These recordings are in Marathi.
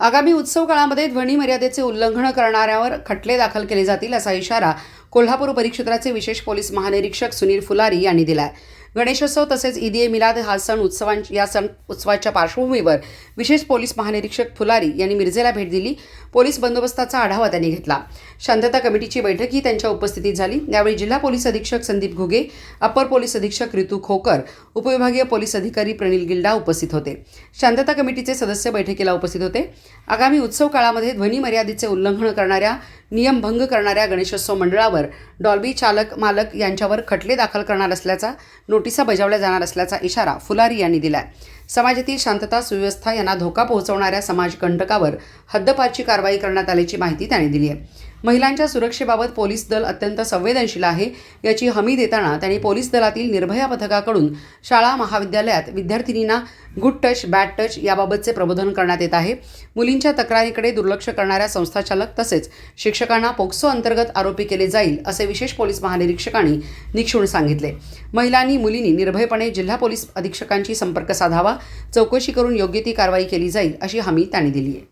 आगामी उत्सव काळामध्ये ध्वनी मर्यादेचे उल्लंघन करणाऱ्यावर खटले दाखल केले जातील असा इशारा कोल्हापूर परिक्षेत्राचे विशेष पोलीस महानिरीक्षक सुनील फुलारी यांनी दिला आहे गणेशोत्सव तसेच ईद ए मिलाद हा सण उत्सवां या सण उत्सवाच्या पार्श्वभूमीवर विशेष पोलीस महानिरीक्षक फुलारी यांनी मिरजेला भेट दिली. पोलीस बंदोबस्ताचा आढावा त्यांनी घेतला. शांतता कमिटीची बैठकही त्यांच्या उपस्थितीत झाली. यावेळी जिल्हा पोलीस अधीक्षक संदीप घुगे अपर पोलीस अधीक्षक ऋतू खोकर उपविभागीय पोलीस अधिकारी प्रणील गिल्डा उपस्थित होते. शांतता कमिटीचे सदस्य बैठकीला उपस्थित होते. आगामी उत्सव काळामध्ये ध्वनी मर्यादेचे उल्लंघन करणाऱ्या नियमभंग करणाऱ्या गणेशोत्सव मंडळावर डॉल्बी चालक मालक यांच्यावर खटले दाखल करणार असल्याचा नोटिसा बजावल्या जाणार असल्याचा इशारा फुलारी यांनी दिलाय. समाजातील शांतता सुव्यवस्था यांना धोका पोहोचवणाऱ्या समाजकंटकावर हद्दपारची कारवाई करण्यात आल्याची माहिती त्यांनी दिली आहे. महिलांच्या सुरक्षेबाबत पोलीस दल अत्यंत संवेदनशील आहे याची हमी देताना त्यांनी पोलीस दलातील निर्भया पथकाकडून शाळा महाविद्यालयात विद्यार्थिनींना गुड टच बॅड टच याबाबतचे प्रबोधन करण्यात येत आहे. मुलींच्या तक्रारीकडे दुर्लक्ष करणाऱ्या संस्थाचालक तसेच शिक्षकांना पोक्सो अंतर्गत आरोपी केले जाईल असे विशेष पोलीस महानिरीक्षकांनी निक्षून सांगितले. महिलांनी मुलींनी निर्भयपणे जिल्हा पोलीस अधीक्षकांशी संपर्क साधावा चौकशी करून योग्य ती कारवाई केली जाईल अशी हमी त्यांनी दिली आहे.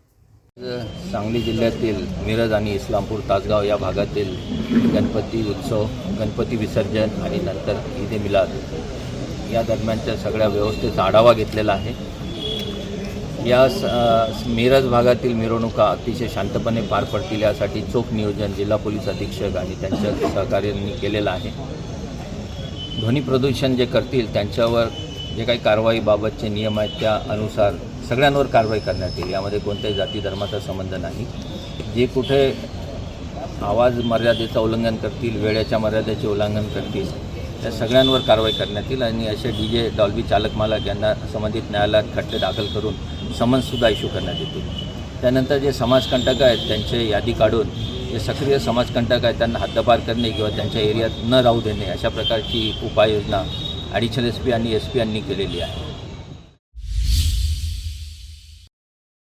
सांगली जिल्ह्यातील मिरज आणि इस्लामपूर तासगाव या भागातील गणपती उत्सव गणपती विसर्जन आणि नंतर ईद ए मिलाद या दरम्यानच्या सगळ्या व्यवस्थेचा आढावा घेतलेला आहे. या मिरज भागातील मिरवणुका अतिशय शांतपणे पार पडतील यासाठी चोख नियोजन जिल्हा पोलीस अधीक्षक आणि त्यांच्या सहकार्यांनी केलेलं आहे. ध्वनी प्रदूषण जे करतील त्यांच्यावर जे काही कारवाईबाबतचे नियम आहेत त्या अनुसार सगळ्यांवर कारवाई करण्यात येईल. यामध्ये कोणत्याही जाती धर्माचा संबंध नाही. जे कुठे आवाज मर्यादेचं उल्लंघन करतील वेळेच्या मर्यादेचे उल्लंघन करतील त्या सगळ्यांवर कारवाई करण्यात येईल आणि असे डी जे डॉल्बी चालक मालक यांना संबंधित न्यायालयात खटले दाखल करून समन्ससुद्धा इश्यू करण्यात येतील. त्यानंतर जे समाजकंटक आहेत त्यांचे यादी काढून जे सक्रिय समाजकंटक आहेत त्यांना हद्दपार करणे किंवा त्यांच्या एरियात न राहू देणे अशा प्रकारची उपाययोजना ॲडिशनल एस पी आणि एस पी यांनी केलेली आहे.